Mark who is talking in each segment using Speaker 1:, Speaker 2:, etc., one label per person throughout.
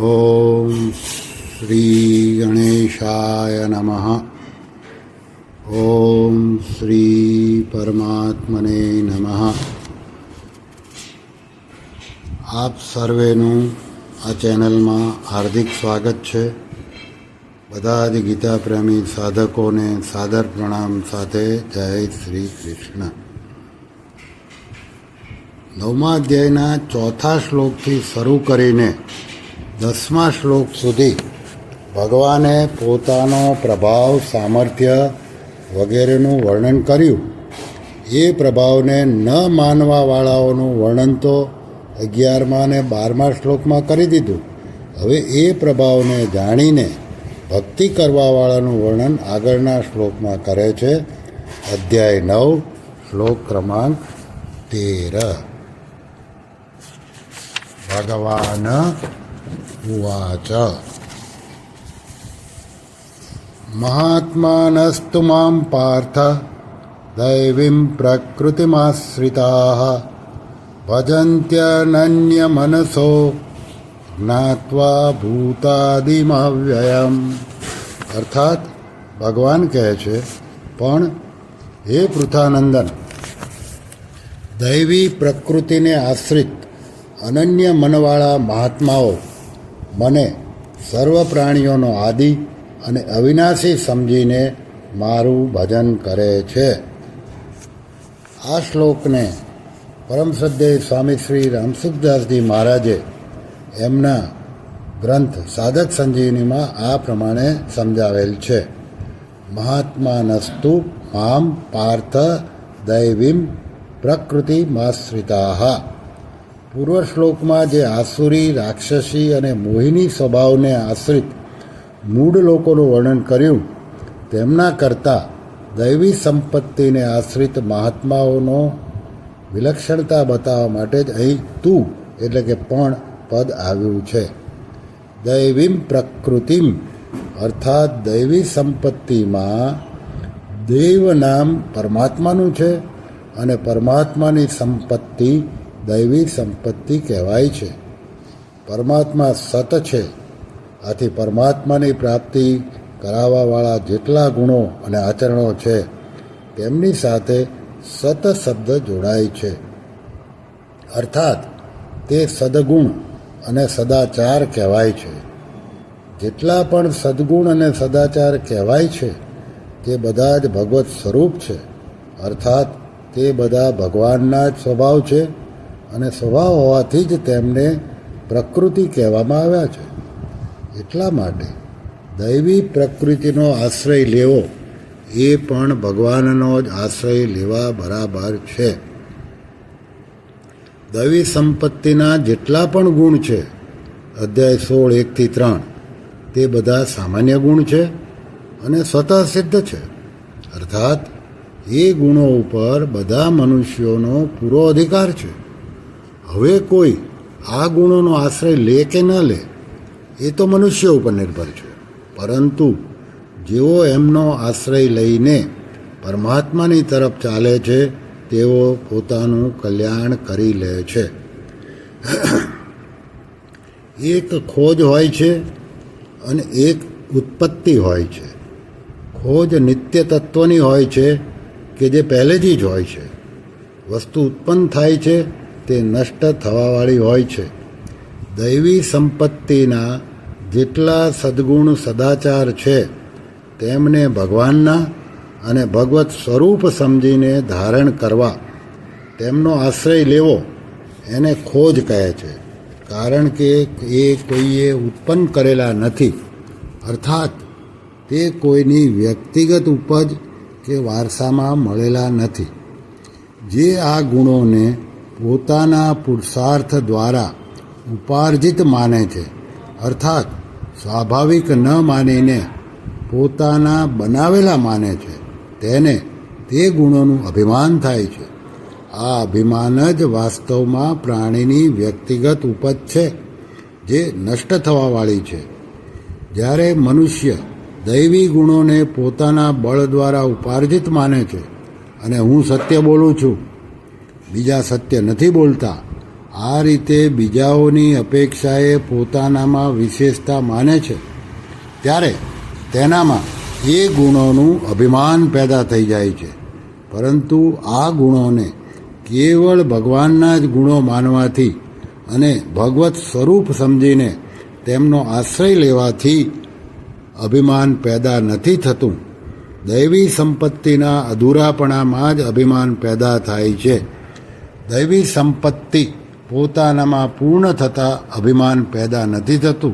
Speaker 1: ॐ श्रीगणेशाय नमः ॐ શ્રીપરમાત્મને નમઃ આપ સર્વેનું આ ચેનલમાં હાર્દિક સ્વાગત છે બધા જ ગીતા પ્રેમી સાધકોને સાદર પ્રણામ સાથે જય શ્રી કૃષ્ણ નવમા અધ્યાયના ચોથા શ્લોકથી શરૂ કરીને દસમા શ્લોક સુધી ભગવાને પોતાનો પ્રભાવ સામર્થ્ય વગેરેનું વર્ણન કર્યું એ પ્રભાવને ન માનવાવાળાઓનું વર્ણન તો અગિયારમા અને બારમા શ્લોકમાં કરી દીધું હવે એ પ્રભાવને જાણીને ભક્તિ કરવાવાળાનું વર્ણન આગળના શ્લોકમાં કરે છે અધ્યાય નવ શ્લોક ક્રમાંક તેર ભગવાન ઉવાચ महात्मानस्तु मां પાર્થ दैवीं प्रकृतिमाश्रिताः। भजन्त्यनन्यमनसो જ્ઞાત્વા भूतादिमव्ययम्। અર્થાત ભગવાન કહે છે પણ હે પૃથાનંદન દૈવી પ્રકૃતિને આશ્રિત અનન્ય મનવાળા મહાત્માઓ મને સર્વ પ્રાણીઓનો આદિ અને અવિનાશી સમજીને મારું ભજન કરે છે. આ શ્લોકને પરમશ્રદ્ધેય સ્વામી શ્રી રામસુખદાસજી મહારાજે એમના ગ્રંથ સાધક સંજીવનીમાં આ પ્રમાણે સમજાવેલ છે. મહાત્માનસ્તુ મામ પાર્થ દૈવીમ પ્રકૃતિમાશ્રિતા પૂર્વ શ્લોકમાં જે આસુરી, રાક્ષસી અને મોહિની સ્વભાવને આશ્રિત મૂળ લોકોનું વર્ણન કર્યું, તેમના કરતાં દૈવી સંપત્તિને આશ્રિત મહાત્માઓનો વિલક્ષણતા બતાવવા માટે જ અહીં તું એટલે કે પણ પદ આવ્યું છે. દૈવીમ પ્રકૃતિમ, અર્થાત દૈવી સંપત્તિમાં દૈવ નામ પરમાત્માનું છે અને પરમાત્માની સંપત્તિ દૈવી સંપત્તિ કહેવાય છે. પરમાત્મા સત છે. આથી પરમાત્માની પ્રાપ્તિ કરાવવાવાળા જેટલા ગુણો અને આચરણો છે, તેમની સાથે સત શબ્દ જોડાય છે. અર્થાત, તે સદગુણ અને સદાચાર કહેવાય છે. જેટલા પણ સદગુણ અને સદાચાર કહેવાય છે, તે બધા જ ભગવત સ્વરૂપ છે. અર્થાત, તે બધા ભગવાનના જ સ્વભાવ છે અને સ્વભાવ હોવાથી જ તેમને પ્રકૃતિ કહેવામાં આવ્યા છે. એટલા માટે દૈવી પ્રકૃતિનો આશ્રય લેવો એ પણ ભગવાનનો જ આશ્રય લેવા બરાબર છે. દૈવી સંપત્તિના જેટલા પણ ગુણ છે, અધ્યાય સોળ એકથી ત્રણ, તે બધા સામાન્ય ગુણ છે અને સ્વતઃ સિદ્ધ છે. અર્થાત, એ ગુણો ઉપર બધા મનુષ્યોનો પૂરો અધિકાર છે. હવે કોઈ આ ગુણોનો આશ્રય લે કે ન લે, એ તો મનુષ્ય ઉપર નિર્ભર છે. પરંતુ જેઓ એમનો આશ્રય લઈને પરમાત્માની તરફ ચાલે છે, તેઓ પોતાનું કલ્યાણ કરી લે છે. એક ખોજ હોય છે અને એક ઉત્પત્તિ હોય છે. ખોજ નિત્ય તત્વની હોય છે કે જે પહેલેથી જ હોય છે. વસ્તુ ઉત્પન્ન થાય છે તે નષ્ટ થવાવાળી હોય છે. દૈવી સંપત્તિના જેટલા સદગુણ સદાચાર છે, તેમને ભગવાનના અને ભગવત સ્વરૂપ સમજીને ધારણ કરવા, તેમનો આશ્રય લેવો, એને ખોજ કહે છે. કારણ કે એ કોઈએ ઉત્પન્ન કરેલા નથી. અર્થાત, તે કોઈની વ્યક્તિગત ઉપજ કે વારસામાં મળેલા નથી. જે આ ગુણોને પોતાના પુરુષાર્થ દ્વારા ઉપાર્જિત માને છે. અર્થાત, સ્વાભાવિક ન માનીને પોતાના બનાવેલા માને છે. તેને તે ગુણોનું અભિમાન થાય છે. આ અભિમાન જ વાસ્તવમાં પ્રાણીની વ્યક્તિગત ઉપજ છે, જે નષ્ટ થવાવાળી છે. જ્યારે મનુષ્ય દૈવી ગુણોને પોતાના બળ દ્વારા ઉપાર્જિત માને છે, અને હું સત્ય બોલું છું બીજા સત્ય નથી બોલતા. આ રીતે બીજાઓની અપેક્ષાએ પોતાનામાં વિશેષતા માને છે. ત્યારે તેનામાં એ ગુણોનું અભિમાન પેદા થઈ જાય છે. પરંતુ આ ગુણોને કેવળ ભગવાનના જ ગુણો માનવાથી અને ભગવત સ્વરૂપ સમજીને તેમનો આશ્રય લેવાથી અભિમાન પેદા નથી થતું. દૈવી સંપત્તિના અધૂરાપણામાં જ અભિમાન પેદા થાય છે. દૈવી સંપત્તિ પોતાનામાં પૂર્ણ થતાં અભિમાન પેદા નથી થતું.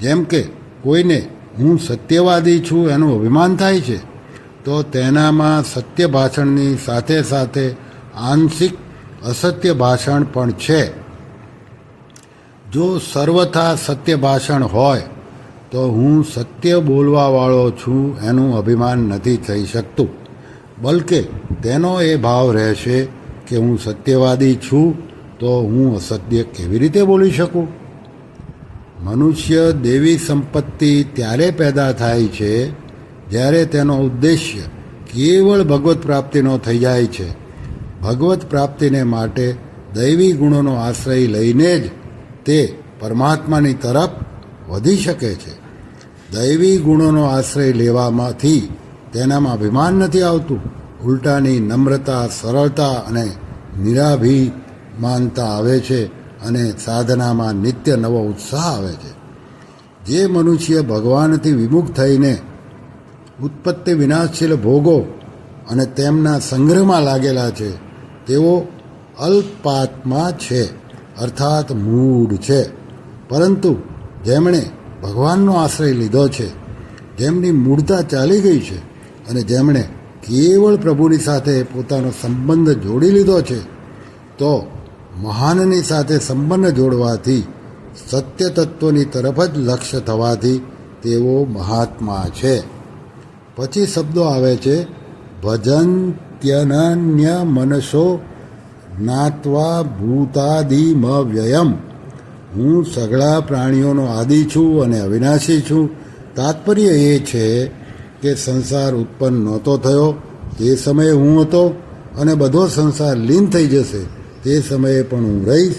Speaker 1: જેમ કે કોઈને હું સત્યવાદી છું એનું અભિમાન થાય છે, તો તેનામાં સત્ય ભાષણની સાથે સાથે આંશિક અસત્ય ભાષણ પણ છે. જો સર્વથા સત્ય ભાષણ હોય, તો હું સત્ય બોલવાવાળો છું એનું અભિમાન નથી થઈ શકતું. બલકે તેનો એ ભાવ રહેશે કે હું સત્યવાદી છું, તો હું અસત્ય કેવી રીતે બોલી શકું? મનુષ્ય દેવી સંપત્તિ ત્યારે પેદા થાય છે, જ્યારે તેનો ઉદ્દેશ્ય કેવળ ભગવત પ્રાપ્તિનો થઈ જાય છે. ભગવત પ્રાપ્તિને માટે દૈવી ગુણોનો આશ્રય લઈને જ તે પરમાત્માની તરફ વધી શકે છે. દૈવી ગુણોનો આશ્રય લેવામાંથી તેનામાં અભિમાન નથી આવતું. ઉલટાની નમ્રતા, સરળતા અને નિરાભિમાનતા આવે છે અને સાધનામાં નિત્ય નવો ઉત્સાહ આવે છે. જે મનુષ્ય ભગવાનથી વિમુખ થઈને ઉત્પત્તિ વિનાશશીલ ભોગો અને તેમના સંગ્રહમાં લાગેલા છે, તેઓ અલ્પાત્મા છે, અર્થાત મૂળ છે. પરંતુ જેમણે ભગવાનનો આશ્રય લીધો છે, જેમની મૂળતા ચાલી ગઈ છે અને જેમણે કેવળ પ્રભુની સાથે પોતાનો સંબંધ જોડી લીધો છે, તો મહાનની સાથે સંબંધ જોડવાથી સત્ય તત્વની તરફ જ લક્ષ્ય થવાથી તેઓ મહાત્મા છે. પછી શબ્દો આવે છે ભજંત્યનન્ય મનસો જ્ઞાત્વા ભૂતાદિમ વ્યયમ હું સઘળા પ્રાણીઓનો આદિ છું અને અવિનાશી છું. તાત્પર્ય એ છે કે સંસાર ઉત્પન્ન નહોતો થયો, તે સમયે હું હતો અને બધો સંસાર લીન થઈ જશે, તે સમયે પણ હું રહીશ,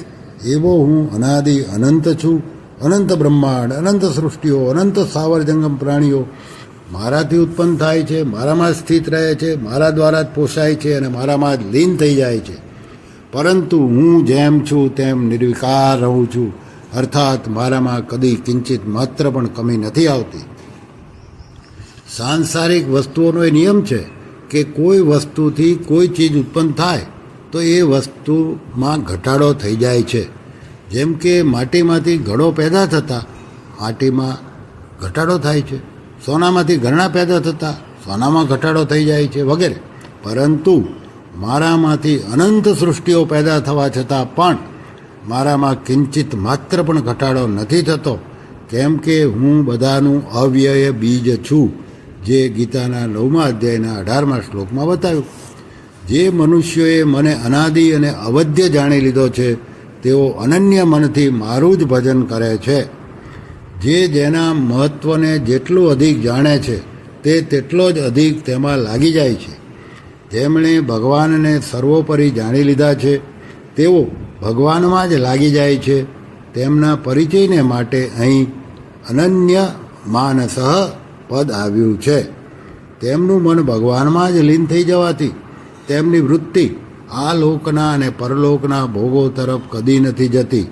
Speaker 1: એવો હું અનાદિ અનંત છું. અનંત બ્રહ્માંડ, અનંત સૃષ્ટિઓ, અનંત સાવર જંગમ પ્રાણીઓ મારાથી ઉત્પન્ન થાય છે, મારામાં સ્થિત રહે છે, મારા દ્વારા જ પોષાય છે અને મારામાં જ લીન થઈ જાય છે. પરંતુ હું જેમ છું તેમ નિર્વિકાર રહું છું. અર્થાત મારામાં કદી કિંચિત માત્ર પણ કમી નથી આવતી. સાંસારિક વસ્તુઓનો એ નિયમ છે કે કોઈ વસ્તુથી કોઈ ચીજ ઉત્પન્ન થાય, તો એ વસ્તુમાં ઘટાડો થઈ જાય છે. જેમ કે માટીમાંથી ઘડો પેદા થતા, માટીમાં ઘટાડો થાય છે. સોનામાંથી ઘરણા પેદા થતા, સોનામાં ઘટાડો થઈ જાય છે વગેરે. પરંતુ મારામાંથી અનંત સૃષ્ટિઓ પેદા થવા છતાં પણ મારામાં કિંચિત માત્ર પણ ઘટાડો નથી થતો. કેમ કે હું બધાનું અવ્યય બીજ છું. જે ગીતાના નવમા અધ્યાયના અઢારમા શ્લોકમાં બતાવ્યું. જે મનુષ્યોએ મને અનાદિ અને અવધ્ય જાણી લીધો છે, તેઓ અનન્ય મનથી મારું જ ભજન કરે છે. જે જેના મહત્ત્વને જેટલું અધિક જાણે છે, તે તેટલો જ અધિક તેમાં લાગી જાય છે. જેમણે ભગવાનને સર્વોપરી જાણી લીધા છે, તેઓ ભગવાનમાં જ લાગી જાય છે. તેમના પરિચયને માટે અહીં અનન્ય માનસઃ પદ આવ્યું છે. તેમનું મન ભગવાનમાં જ લીન થઈ જવાથી તેમની વૃત્તિ આ લોકના અને પરલોકના ભોગો તરફ કદી નથી જતી.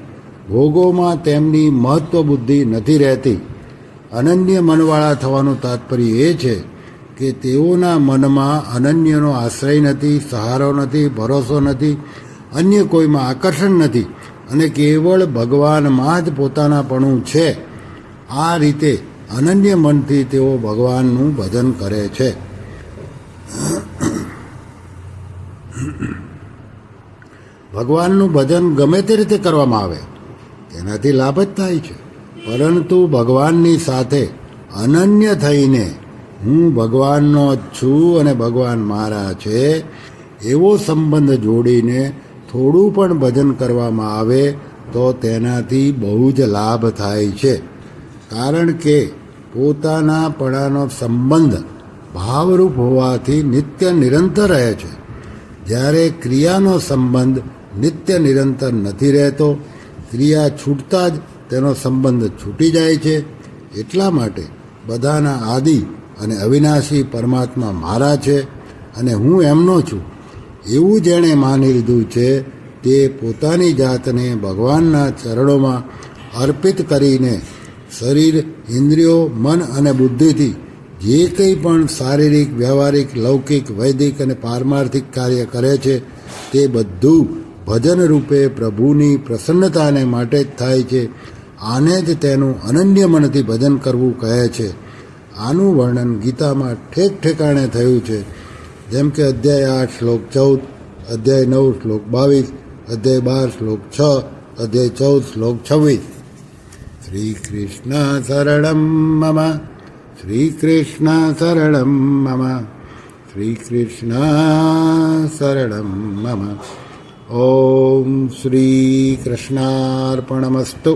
Speaker 1: ભોગોમાં તેમની મહત્વ બુદ્ધિ નથી રહેતી. અનન્ય મનવાળા થવાનું તાત્પર્ય એ છે કે તેઓના મનમાં અનન્યનો આશ્રય નથી, સહારો નથી, ભરોસો નથી, અન્ય કોઈમાં આકર્ષણ નથી અને કેવળ ભગવાનમાં જ પોતાનાપણું છે. આ રીતે અનન્ય મનથી તેઓ ભગવાનનું ભજન કરે છે. ભગવાનનું ભજન ગમે તે રીતે કરવામાં આવે, તેનાથી લાભ જ થાય છે. પરંતુ ભગવાનની સાથે અનન્ય થઈને હું ભગવાનનો જ છું અને ભગવાન મારા છે, એવો સંબંધ જોડીને થોડું પણ ભજન કરવામાં આવે તો તેનાથી બહુ જ લાભ થાય છે. કારણ કે પોતાના પણાનો સંબંધ ભાવરૂપ હોવાથી નિત્ય નિરંતર રહે છે. જ્યારે ક્રિયાનો સંબંધ નિત્ય નિરંતર નથી રહેતો, ક્રિયા છૂટતા જ તેનો સંબંધ છૂટી જાય છે. એટલા માટે બધાના આદિ અને અવિનાશી પરમાત્મા મારા છે અને હું એમનો છું. એવું જેણે માની લીધું છે, તે પોતાની જાતને ભગવાનના ચરણોમાં અર્પિત કરીને શરીર, ઇન્દ્રિયો, મન અને બુદ્ધિથી જે કંઈ પણ શારીરિક, વ્યવહારિક, લૌકિક, વૈદિક અને પારમાર્થિક કાર્ય કરે છે, તે બધું ભજન રૂપે પ્રભુની પ્રસન્નતાને માટે જ થાય છે. આને જ તેનું અનન્ય મનથી ભજન કરવું કહે છે. આનું વર્ણન ગીતામાં ઠેક ઠેકાણે થયું છે. જેમ કે અધ્યાય આઠ શ્લોક ચૌદ, અધ્યાય નવ શ્લોક બાવીસ, અધ્યાય બાર શ્લોક છ, અધ્યાય ચૌદ શ્લોક છવ્વીસ. श्रीकृष्णसरलं मम श्रीकृष्णसरलं मम श्रीकृष्णसरलं मम। ॐ श्रीकृष्णार्पणमस्तु।